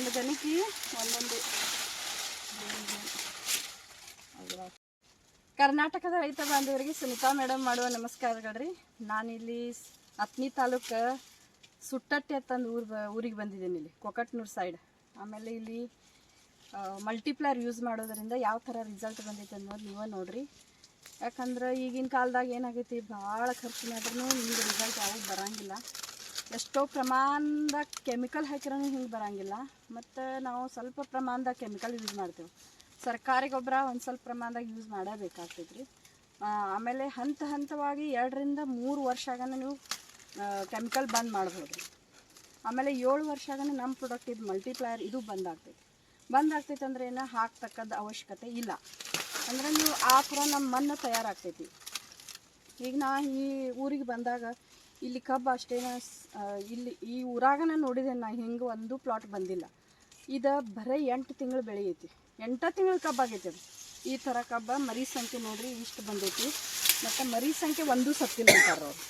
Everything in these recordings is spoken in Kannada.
ಒಂದೊಂದು ಜನಕ್ಕೆ ಒಂದೊಂದು ಕರ್ನಾಟಕದ ರೈತ ಬಾಂಧವರಿಗೆ ಸುನಿತಾ ಮೇಡಮ್ ಮಾಡುವ ನಮಸ್ಕಾರಗಳ್ರಿ. ನಾನಿಲ್ಲಿ ಹತ್ನಿ ತಾಲೂಕು ಸುಟ್ಟಟ್ಟಿ ಅಂತಂದು ಊರು ಊರಿಗೆ ಬಂದಿದ್ದೀನಿ ಇಲ್ಲಿ, ಕೊಕಟ್ನೂರು ಸೈಡ್ ಆಮೇಲೆ ಇಲ್ಲಿ ಮಲ್ಟಿಪ್ಲರ್ ಯೂಸ್ ಮಾಡೋದರಿಂದ ಯಾವ ಥರ ರಿಸಲ್ಟ್ ಬಂದೈತೆ ಅನ್ನೋದು ನೀವೇ ನೋಡ್ರಿ. ಯಾಕಂದ್ರೆ ಈಗಿನ ಕಾಲದಾಗ ಏನಾಗೈತಿ, ಭಾಳ ಖರ್ಚು ಮಾಡಿದ್ರೂ ನಿಮ್ಗೆ ರಿಸಲ್ಟ್ ಯಾವಾಗ ಬರಂಗಿಲ್ಲ. ಎಷ್ಟೋ ಪ್ರಮಾಣದ ಕೆಮಿಕಲ್ ಹಾಕಿರೋ ಹಿಂಗೆ ಬರೋಂಗಿಲ್ಲ. ಮತ್ತು ನಾವು ಸ್ವಲ್ಪ ಪ್ರಮಾಣದಾಗ ಕೆಮಿಕಲ್ ಯೂಸ್ ಮಾಡ್ತೇವೆ. ಸರ್ಕಾರಿ ಗೊಬ್ಬರ ಒಂದು ಸ್ವಲ್ಪ ಪ್ರಮಾಣದಾಗ ಯೂಸ್ ಮಾಡಬೇಕಾಗ್ತೈತೆ ರೀ ಆಮೇಲೆ ಹಂತ ಹಂತವಾಗಿ ಎರಡರಿಂದ ಮೂರು ವರ್ಷ ಆಗನ ನೀವು ಕೆಮಿಕಲ್ ಬಂದ್ ಮಾಡ್ಬೋದು. ಆಮೇಲೆ ಏಳು ವರ್ಷ ನಮ್ಮ ಪ್ರಾಡಕ್ಟ್ ಇದು ಮಲ್ಟಿಪ್ಲೈಯರ್ ಇದು ಬಂದ್ ಆಗ್ತೈತಿ ಬಂದ್ ಆಗ್ತೈತೆ ಅಂದ್ರೆ ಏನು? ಹಾಕ್ತಕ್ಕದ ಅವಶ್ಯಕತೆ ಇಲ್ಲ. ಅಂದ್ರೆ ನೀವು ಆ ಥರ ನಮ್ಮ ಮಣ್ಣು ತಯಾರಾಗ್ತೈತಿ. ಈಗ ನಾ ಈ ಊರಿಗೆ ಬಂದಾಗ ಇಲ್ಲಿ ಕಬ್ಬು ಅಷ್ಟೇನ ಇಲ್ಲಿ ಈ ಊರಾಗನ ನೋಡಿದೆ ನಾ, ಹಿಂಗೆ ಒಂದು ಪ್ಲಾಟ್ ಬಂದಿಲ್ಲ. ಇದು ಬರೀ ಎಂಟು ತಿಂಗಳು ಬೆಳೆಯೈತಿ. ಎಂಟು ತಿಂಗಳು ಕಬ್ಬು ಆಗೈತಿ ಅದು. ಈ ಥರ ಕಬ್ಬ ಮರಿ ಸಂಖ್ಯೆ ನೋಡ್ರಿ, ಇಷ್ಟು ಬಂದೈತಿ. ಮತ್ತು ಮರಿ ಸಂಖ್ಯೆ ಒಂದು ಸತ್ತಿಲ್ಲ ಅಂತಾರೆ ಅವ್ರು.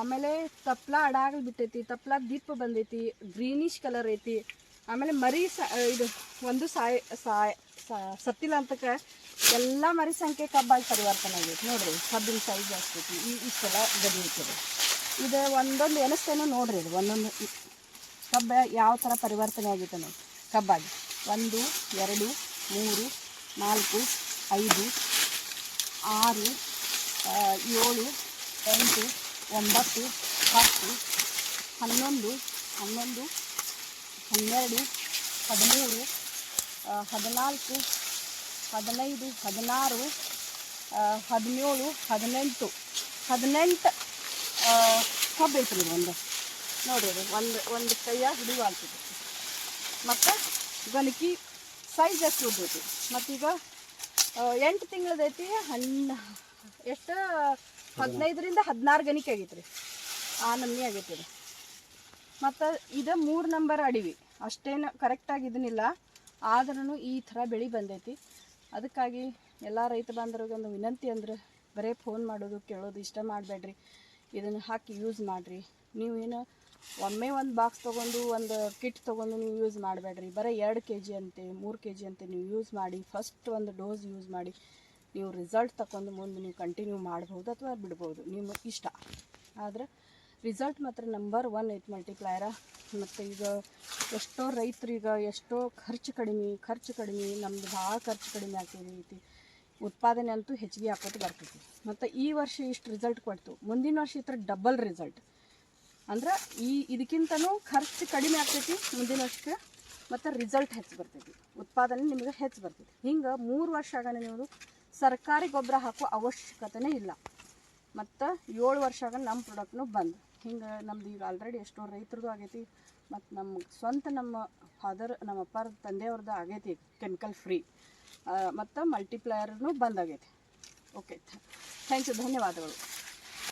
ಆಮೇಲೆ ತಪ್ಲ ಅಡಾಗಲ್ ಬಿಟ್ಟೈತಿ, ತಪ್ಲ ದೀಪ ಬಂದೈತಿ ಗ್ರೀನಿಶ್ ಕಲರ್ ಐತಿ. ಆಮೇಲೆ ಮರಿ ಸ ಇದು ಒಂದು ಸಾಯ್ ಸಾಯ್ ಸತ್ತಿಲ್ಲ ಅಂತಕ್ಕೆ ಎಲ್ಲ ಮರಿ ಸಂಖ್ಯೆ ಕಬ್ಬಾಗಿ ಪರಿವರ್ತನೆ ಆಗೈತಿ. ನೋಡಿರಿ, ಕಬ್ಬಿನ ಸೈಜ್ ಆಗ್ತೈತಿ ಈ, ಇಷ್ಟೆಲ್ಲ ಐತಿ ಇದು ಒಂದೊಂದು ಎನಸ್ತೇನೋ ನೋಡಿರಿ ಇದು, ಒಂದೊಂದು ಕಬ್ಬ ಯಾವ ಥರ ಪರಿವರ್ತನೆ ಆಗೈತೆ ನೋಡಿ. ಕಬ್ಬಾಗಿ. ಒಂದು, ಎರಡು, ಮೂರು, ನಾಲ್ಕು, ಐದು, ಆರು ಏಳು, ಎಂಟು, ಒಂಬತ್ತು, ಹತ್ತು, ಹನ್ನೊಂದು ಹನ್ನೊಂದು ಹನ್ನೆರಡು, ಹದಿಮೂರು ಹದಿನಾಲ್ಕು, ಹದಿನೈದು, ಹದಿನಾರು ಹದಿನೇಳು, ಹದಿನೆಂಟು. ಹದಿನೆಂಟು ಕಬ್ಬು ಇದು ಒಂದು. ನೋಡಿರಿ ಒಂದು ಒಂದು ಕೈಯಾಗ ಆಗ್ತದೆ ಮತ್ತು ಗಣಕಿ ಸೈಜ್ ಎಷ್ಟು ಉದ್ದೈತಿ? ಮತ್ತೀಗ ಎಂಟು ತಿಂಗಳದೈತಿ ಹನ್ನ, ಎಷ್ಟು? ಹದಿನೈದರಿಂದ ಹದಿನಾರು ಗಣಿಕೆ ಆಗೈತೆ ರೀ ಆ ನಮ್ಮಿ ಆಗೈತೆ ಇದು. ಮತ್ತು ಇದು ಮೂರು ನಂಬರ್ ಅಡಿವಿ. ಅಷ್ಟೇನು ಕರೆಕ್ಟಾಗಿ ಇದನ್ನಿಲ್ಲ ಆದ್ರೂ ಈ ಥರ ಬೆಳೆ ಬಂದೈತಿ. ಅದಕ್ಕಾಗಿ ಎಲ್ಲ ರೈತ ಒಂದು ವಿನಂತಿ ಅಂದ್ರೆ ಬರೇ ಫೋನ್ ಮಾಡೋದು, ಕೇಳೋದು ಇಷ್ಟ ಮಾಡಬೇಡ್ರಿ. ಇದನ್ನು ಹಾಕಿ ಯೂಸ್ ಮಾಡಿರಿ. ನೀವೇನು ಒಮ್ಮೆ ಒಂದು ಬಾಕ್ಸ್ ತೊಗೊಂಡು ಒಂದು ಕಿಟ್ ತೊಗೊಂಡು ನೀವು ಯೂಸ್ ಮಾಡಬೇಡ್ರಿ. ಬರೀ ಎರಡು ಕೆ ಜಿ ಅಂತೆ, ಮೂರು ಕೆ ಜಿ ಅಂತೆ ನೀವು ಯೂಸ್ ಮಾಡಿ ಫಸ್ಟ್ ಒಂದು ಡೋಸ್ ಯೂಸ್ ಮಾಡಿ, ನೀವು ರಿಸಲ್ಟ್ ತಗೊಂಡು ಮುಂದೆ ನೀವು ಕಂಟಿನ್ಯೂ ಮಾಡ್ಬೋದು ಅಥವಾ ಬಿಡ್ಬೋದು. ನಿಮ್ಮ ಇಷ್ಟ. ಆದರೆ ರಿಸಲ್ಟ್ ಮಾತ್ರ ನಂಬರ್ ಒನ್ ಐತೆ ಮಲ್ಟಿಪ್ಲೈಯರ ಮತ್ತು ಈಗ ಎಷ್ಟೋ ರೈತರು ಈಗ ಎಷ್ಟೋ ಖರ್ಚು ಕಡಿಮೆ ಖರ್ಚು ಕಡಿಮೆ, ನಮ್ದು ಭಾಳ ಖರ್ಚು ಕಡಿಮೆ ಆಗ್ತೈತಿ ಉತ್ಪಾದನೆ ಅಂತೂ ಹೆಚ್ಚಿಗೆ ಹಾಕೋದು ಬರ್ತೈತಿ. ಮತ್ತು ಈ ವರ್ಷ ಇಷ್ಟು ರಿಸಲ್ಟ್ ಕೊಡ್ತು. ಮುಂದಿನ ವರ್ಷ ಈ ಡಬಲ್ ರಿಸಲ್ಟ್ ಅಂದ್ರೆ ಈ ಇದಕ್ಕಿಂತನೂ ಖರ್ಚು ಕಡಿಮೆ ಆಗ್ತೈತಿ ಮುಂದಿನ ವರ್ಷಕ್ಕೆ, ಮತ್ತು ರಿಸಲ್ಟ್ ಹೆಚ್ಚು ಬರ್ತೈತಿ. ಉತ್ಪಾದನೆ ನಿಮಗೆ ಹೆಚ್ಚು ಬರ್ತೈತಿ. ಹಿಂಗೆ ಮೂರು ವರ್ಷ ಆಗಾನ ನೀವು ಸರ್ಕಾರಿ ಗೊಬ್ಬರ ಹಾಕೋ ಅವಶ್ಯಕತೆನೇ ಇಲ್ಲ. ಮತ್ತು ಏಳು ವರ್ಷ ಆಗ ನಮ್ಮ ಪ್ರಾಡಕ್ಟ್ನು ಬಂದು. ಹಿಂಗೆ ನಮ್ದು ಈಗ ಆಲ್ರೆಡಿ ಎಷ್ಟೋ ರೈತರದ್ದು ಆಗೈತಿ ಮತ್ತು ನಮ್ಮ ಸ್ವಂತ ನಮ್ಮ ಫಾದರ್ ನಮ್ಮ ಅಪ್ಪಾರ ತಂದೆಯವ್ರದ್ದು ಆಗೈತಿ ಕೆಮಿಕಲ್ ಫ್ರೀ ಮತ್ತು ಮಲ್ಟಿಪ್ಲೈಯರ್ನು ಬಂದಾಗೈತಿ ಓಕೆ ಥ್ಯಾಂಕ್ ಯು ಧನ್ಯವಾದಗಳು.